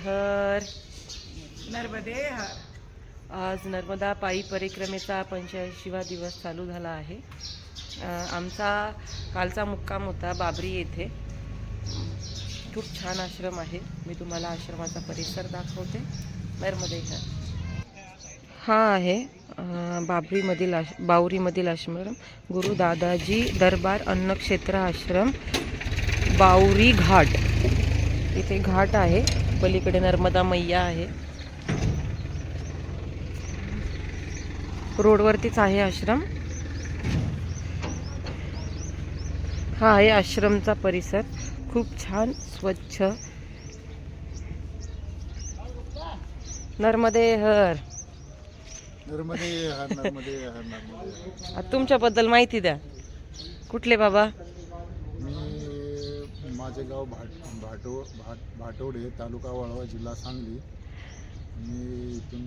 हर। नर्मदे हर। आज नर्मदा पायी परिक्रमेचा पंच्याऐंशीवा दिवस चालू झाला आहे. आमचा कालचा मुक्काम होता बाबरी येथे. खूप छान आश्रम आहे. मी तुम्हाला आश्रमाचा परिसर दाखवते. नर्मदे हर. हा आहे बाबरीमधील आश बावरीमधील आश्रम. गुरु दादाजी दरबार अन्नक्षेत्र आश्रम बावरी घाट. इथे घाट आहे. पलीकडे नर्मदा मैया आहे. रोडवरतीच आहे आश्रम. हा आहे आश्रमचा परिसर. खूप छान स्वच्छ. नर्मदे हर. नर्मदे हर नर्मदे हर नर्मदे हर. आता तुमच्याबद्दल माहिती द्या. कुठले बाबा? माझे गाव भाट भाटो भाट भाटोडे तालुका वाळवा जिल्हा सांगली. मी इथून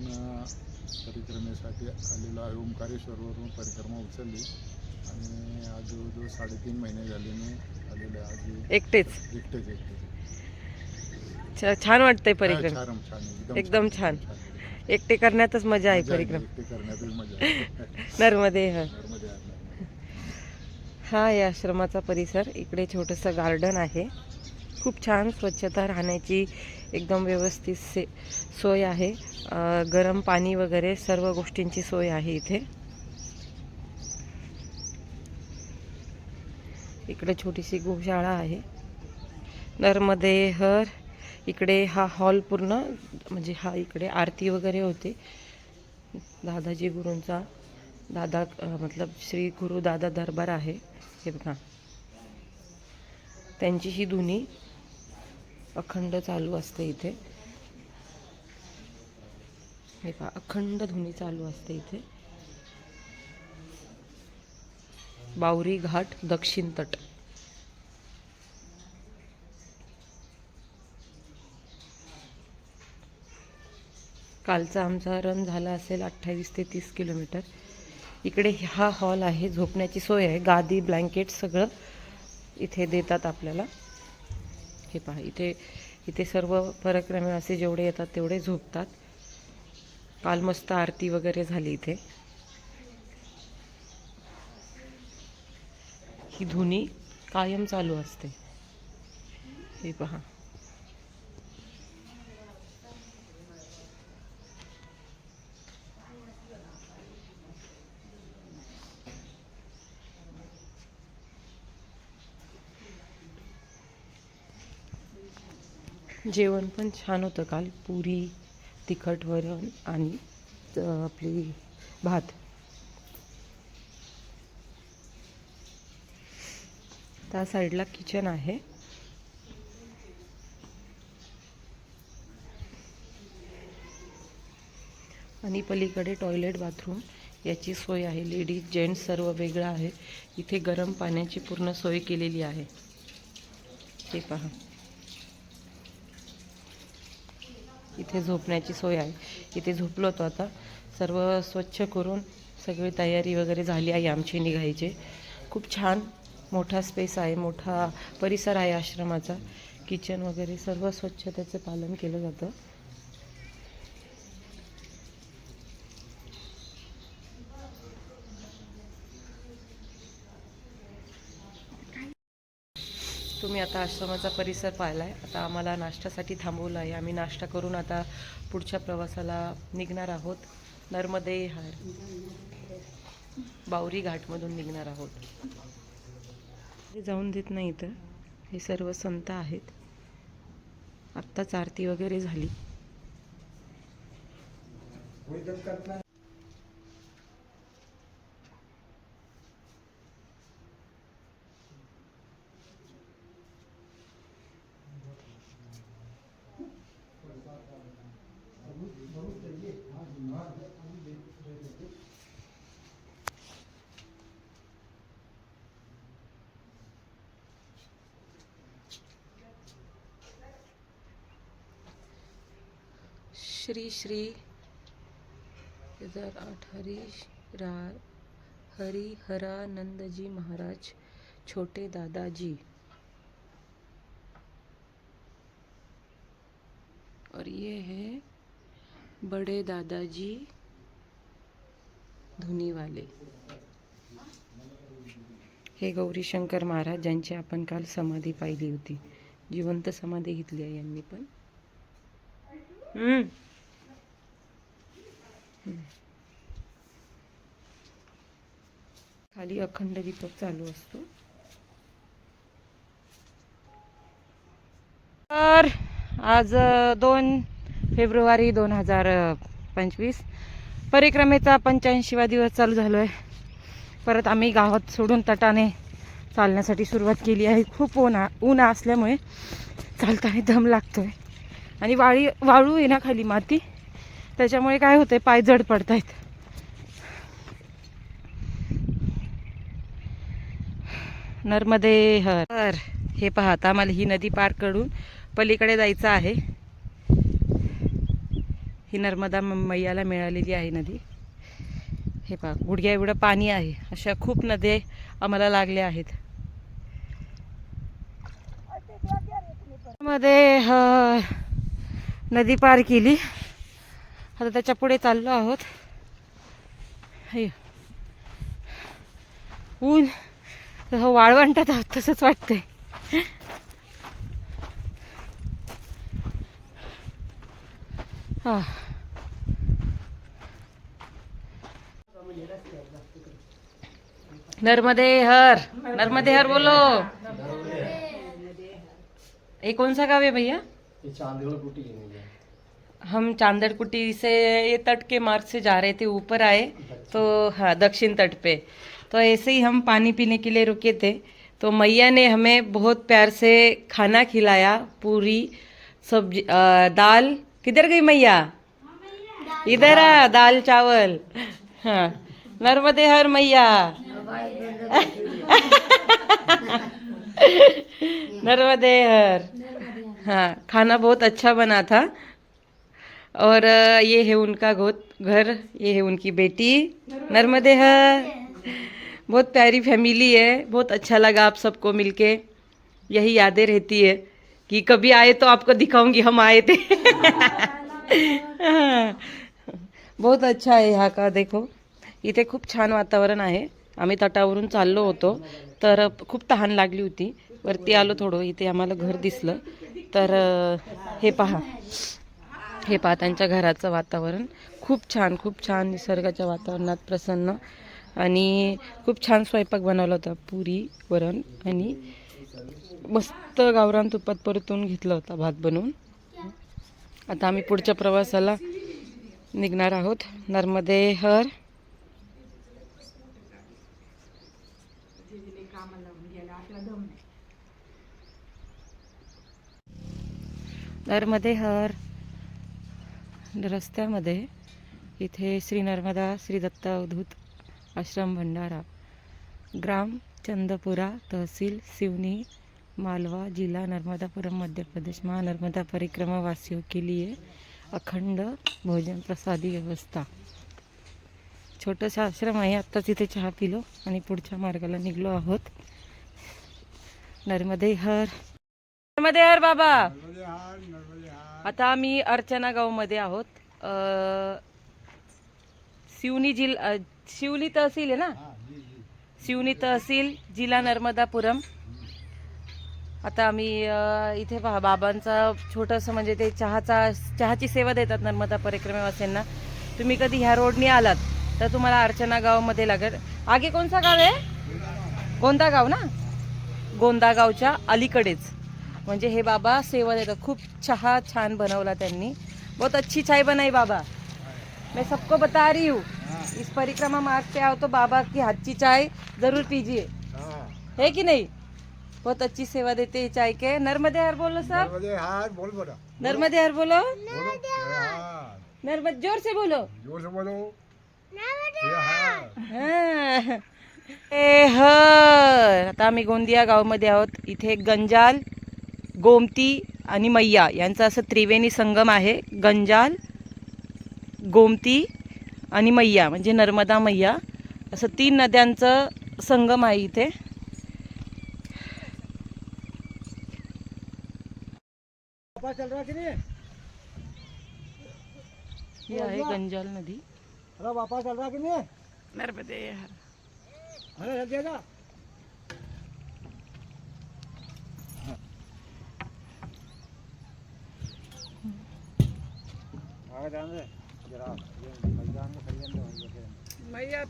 परिक्रमेसाठी आलेलो आहे. ओंकारेश्वरवरून परिक्रमा उचलली. आणि आज जवळजवळ साडेतीन महिने झाले मी आलेलो आहे. आज एकटेच? एकटेच एकटेच. छान वाटतंय परिक्रम. छान छान. एकदम छान. एकटे करण्यातच मजा आहे परिक्रम. एकटे करण्यातच मजा. नर्मदे नर्मदे हा या आश्रमाचा परिसर. इकडे छोटंसं गार्डन आहे. खूप छान स्वच्छता राहण्याची एकदम व्यवस्थित से सोय आहे. गरम पाणी वगैरे सर्व गोष्टींची सोय आहे इथे. इकडे छोटीशी गोशाळा आहे. नर्मदे हर इकडे हा हॉल पूर्ण म्हणजे हा इकडे आरती वगैरे होते. दादाजी गुरूंचा. दादा मतलब श्री गुरु दादा दरबार आहे हे बघा. त्यांची ही धुनी अखंड चालू असते इथे. हे पहा अखंड धुनी चालू असते इथे. बावरी घाट दक्षिण तट. कालचा आमचा रन झाला असेल अठ्ठावीस ते तीस किलोमीटर. इकडे हा हॉल आहे झोपण्याची सोय आहे. गादी ब्लँकेट सगळं इथे देतात आपल्याला. हे पहा इथे इथे सर्व परक्रमे असे जेवढे येतात तेवढे झोपतात. काल मस्त आरती वगैरे झाली इथे. ही धुनी कायम चालू असते. हे पहा. जेवण पण छान होतं काल. पुरी तिखट वरण आणि आपली भात. त्या साईडला किचन आहे. आणि पलीकडे टॉयलेट बाथरूम. याची सोय आहे. लेडीज जेंट्स सर्व वेगळं आहे. इथे गरम पाण्याची पूर्ण सोय केलेली आहे. ते पहा. इथे झोपण्याची सोय आहे. इथे झोपलो होतो आता. सर्व स्वच्छ करून सगळी तयारी वगैरे झाली आहे आमची निघायची. खूप छान मोठा स्पेस आहे मोठा परिसर आहे आश्रमाचा. किचन वगैरे सर्व स्वच्छतेचं पालन केलं जातं. तुम्ही आता आश्रमाचा परिसर पाहिला आहे आता आम्हाला नाश्त्यासाठी थांबवलं आहे. आम्ही नाश्ता करून आता पुढच्या प्रवासाला निघणार आहोत. नर्मदे हार बावरी घाटमधून निघणार आहोत. जाऊन देत नाही तर हे सर्व संत आहेत. आत्ताच आरती वगैरे झाली. श्री श्री हजार आठ हरी रा हरिहरानंद जी महाराज छोटे दादाजी। और ये है बड़े दादाजी धुनी वाले। हे गौरी शंकर महाराज ज्यांची आपण काल समाधी पाहिली होती. जिवंत समाधी घेतली आहे यांनी पण. खाली अखंड दीपक चालू असतो. तर आज दोन फेब्रुवारी दोन हजार पंचवीस. परिक्रमेचा पंच्याऐंशीवा दिवस चालू झालो आहे परत आम्ही गावात सोडून तटाने चालण्यासाठी सुरुवात केली आहे. खूप ऊन ऊन असल्यामुळे चालताना दम लागतो आहे आणि वाळी वाळू आहे ना खाली माती. त्याच्यामुळे काय होतं आहे पाय जड पडतायत. नर्मदे हर. हे पाहता आम्हाला ही नदी पार करून पलीकडे जायचं आहे. ही नर्मदा मैयाला मिळालेली आहे नदी. हे पहा गुडघ्या एवढं पाणी आहे. अशा खूप नद्या आम्हाला लागल्या आहेत. मध्ये नदी पार केली. आता त्याच्या पुढे चाललो आहोत. ऊन. तसं वाळवंटात आहोत तसंच वाटतंय. हा. नर्मदे हर नर्मदे हर बोलो. ये कौन सा गाँव है भैया. हम चांदड़कुटी से ये तट के मार्ग से जा रहे थे ऊपर आए तो हाँ दक्षिण तट पे. तो ऐसे ही हम पानी पीने के लिए रुके थे। तो मैया ने हमें बहुत प्यार से खाना खिलाया, पूरी सब्ज़ी दाल। किधर गई मैया? इधर आ, दाल, चावल। हाँ नर्मदे हर मैया। नर्मदे हर। हाँ खाना बहुत अच्छा बना था। और ये है उनका गोद घर, ये है उनकी बेटी। नर्मदे हर। बहुत प्यारी फैमिली है बहुत अच्छा लगा आप सबको मिलके। यही यादें रहती है कि कभी आए तो आपको दिखाऊंगी हम आए थे। बहुत अच्छा आहे हा का देखो। इथे खूप छान वातावरण आहे. आम्ही तटावरून चाललो होतो तर खूप तहान लागली होती. वरती आलो थोडं इथे आम्हाला घर दिसलं. तर हे पहा. हे पहा त्यांच्या घराचं वातावरण. खूप छान खूप छान निसर्गाच्या वातावरणात प्रसन्न. आणि खूप छान स्वयंपाक बनवला होता पुरी वरण आणि मस्त गावरान तुपात परतून घेतला होता भात बनवून. आता आम्ही पुढच्या प्रवासाला निघणार आहोत. नर्मदे हर. नर्मदे हर. रस्त्यामध्ये इथे श्री नर्मदा श्री दत्त अवधूत आश्रम भंडारा. ग्राम चंदपुरा तहसील सिवनी मालवा जिला नर्मदापुरम मध्य प्रदेश. महानर्मदा परिक्रमा वासियों के लिए अखंड भोजन प्रसादी व्यवस्था. छोटंसं आश्रम आहे. आत्ताच इथे चहा पिलो आणि पुढच्या मार्गाला निघलो आहोत. नर्मदे हर. नर्मदे हर बाबा. आता आम्ही अर्चना गावमध्ये आहोत. अ, शिवनी जिल्हा शिवली तहसील आहे ना? शिवनी तहसील जिल्हा नर्मदापुरम. आता आम्ही इथे पहा बाबांचा छोटंसं म्हणजे ते चहाचा चहाची सेवा देतात नर्मदा परिक्रमेवासींना तुम्ही कधी ह्या रोडनी आलात तर तुम्हाला अर्चना गावामध्ये लागेल. आगे कोणता गाव आहे? गोंदा गाव ना? गोंदा गावच्या अलीकडेच. म्हणजे हे बाबा सेवा देतात. खूप चहा छान बनवला त्यांनी. बहुत अच्छी चाय बनाई बाबा. मैं सबको बता रही हूँ. इस परिक्रमा मार्ग पे आओ तो बाबा की हाथ की चाय जरूर पीजिए। है। कि नहीं? बहुत अच्छी सेवा देते हैं चाय के। नर्मदे हर बोलो सब हार बोल बरं नर्मदे हर बोलो। नर्मद जोर से बोलो। जोर से बोलो। हार। हा. ए हर। आता आम्ही गोंदिया गावामध्ये आहोत. इथे गंजाल गोमती आणि मैया यांचा असं त्रिवेणी संगम आहे. गंजाल गोमती आणि मैया म्हणजे नर्मदा मैया. असं तीन नद्यांचं संगम आहे इथे. ही आहे गंजाल नदी. नर्मदे जरा मैया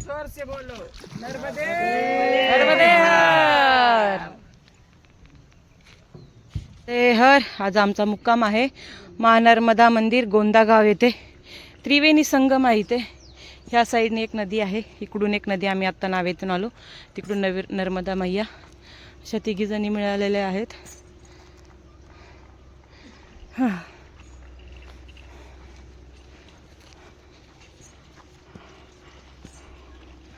जोर से बोलो. नर्मदे. नर्मदे हर ते आज आमचा मुक्काम आहे महानर्मदा मंदिर गोंदागाव येथे. त्रिवेणी संगम आहे इथे. ह्या साईडने एक नदी आहे. इकडून एक नदी आम्ही आत्ता नावेतून आलो. तिकडून नवी नर्मदा मैया. अशा तिघीजणी मिळालेल्या आहेत. हां.